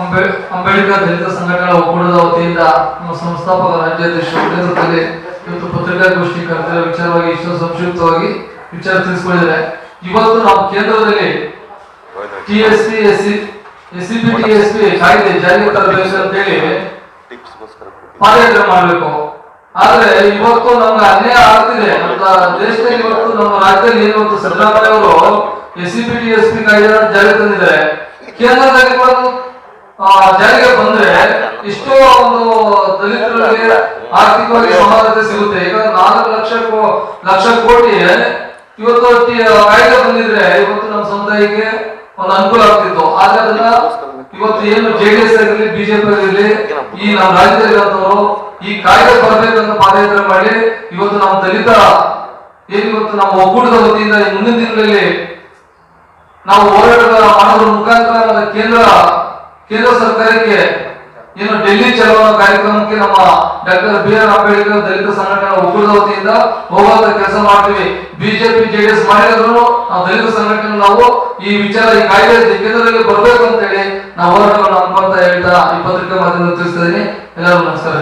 ಅಂಬೆ ಅಂಬೇಡ್ಕರ್ ದಲಿತ ಸಂಘಟನೆಗಳ ಒಕ್ಕೂಟದ ವತಿಯಿಂದ ನಮ್ಮ ಸಂಸ್ಥಾಪಕ ರಾಜ್ಯಾಧ್ಯಕ್ಷರ ನೇತೃತ್ವದಲ್ಲಿ ಇವತ್ತು ಪತ್ರಿಕಾಗೋಷ್ಠಿ ಕರೆದಿರೋ ವಿಚಾರವಾಗಿ ಇಷ್ಟು ಸಂಕ್ಷಿಪ್ತವಾಗಿ ವಿಚಾರ ತಿಳಿಸ್ಕೊಂಡಿದ್ದಾರೆ. ಇವತ್ತು ನಾವು ಕೇಂದ್ರದಲ್ಲಿ T S P, S C S C P, T S P ಕಾಯ್ದೆ ಜಾರಿಗೆ ತರಬೇಕು ಅಂತೇಳಿ ಪಾದಯಾತ್ರೆ ಮಾಡಬೇಕು. ಆದ್ರೆ ಇವತ್ತು ನಮ್ಗೆ ಅನ್ಯಾಯ ಆಗ್ತಿದೆ. ನಮ್ಮ ದೇಶದಲ್ಲಿ ಇವತ್ತು ನಮ್ಮ ರಾಜ್ಯದಲ್ಲಿ ಇವತ್ತು ಸಿದ್ದರಾಮಯ್ಯ ಅವರು S C P, T S P ಕಾಯ್ದೆ ಜಾರಿಗೆ ತಂದಿದ್ದಾರೆ. ಕೇಂದ್ರದಲ್ಲಿ ಜಾರಿಗೆ ಬಂದ್ರೆ ಇಷ್ಟೋ ಒಂದು ದಲಿತರಿಗೆ ಆರ್ಥಿಕವಾಗಿ ಸಮಾನತೆ ಸಿಗುತ್ತೆ. ಈಗ ನಾಲ್ಕು ಲಕ್ಷ ಲಕ್ಷ ಕೋಟಿ ಇವತ್ತು ಕಾಯ್ದೆ ಬಂದಿದ್ರೆ ಇವತ್ತು ನಮ್ಮ ಸಮುದಾಯಕ್ಕೆ ಒಂದು ಅನುಕೂಲ ಆಗ್ತಿತ್ತು. ಆದ್ರೆ ಅದನ್ನ ಇವತ್ತು ಏನು ಜೆಡಿಎಸ್ ಆಗಿರ್ಲಿ ಬಿಜೆಪಿ ಆಗಿರ್ಲಿ, ಈ ನಮ್ಮ ರಾಜ್ಯದಲ್ಲಿರುವಂತವರು ಈ ಕಾಯ್ದೆ ಬರ್ಬೇಕಂತ ಪಾದಯಾತ್ರೆ ಮಾಡಿ ಇವತ್ತು ನಮ್ಮ ದಲಿತ, ಏನ್ ಇವತ್ತು ನಮ್ಮ ಒಕ್ಕೂಟದ ವತಿಯಿಂದ ಮುಂದಿನ ದಿನಗಳಲ್ಲಿ ನಾವು ಹೋರಾಟ ಮಾಡೋದ್ರ ಮುಖಾಂತರ ಕೇಂದ್ರ ಕೇಂದ್ರ ಸರ್ಕಾರಕ್ಕೆ ಏನು ಡೆಲ್ಲಿ ಚಲೋ ಕಾರ್ಯಕ್ರಮಕ್ಕೆ ನಮ್ಮ ಡಾಕ್ಟರ್ ಬಿ ಆರ್ ಅಂಬೇಡ್ಕರ್ ದಲಿತ ಸಂಘಟನೆ ಒಕ್ಕೂಟದ ವತಿಯಿಂದ ಹೋಗುವಂತ ಕೆಲಸ ಮಾಡ್ತೀವಿ. ಬಿಜೆಪಿ, ಜೆಡಿಎಸ್ ಮಾಡಿದ್ರು ನಾವು ದಲಿತ ಸಂಘಟನೆ ನಾವು ಈ ವಿಚಾರ, ಈ ಕಾಯ್ದೆ ಕೇಂದ್ರದಲ್ಲಿ ಬರ್ಬೇಕು ಅಂತ ಹೇಳಿ ನಾವು ಹೋರಾಟವನ್ನು ಹೇಳ್ತಾ ಈ ಪತ್ರಿಕೆ ಮಾಧ್ಯಮದಲ್ಲಿ ತಿಳಿಸ್ತಾ ಎಲ್ಲರಿಗೂ ನಮಸ್ಕಾರ.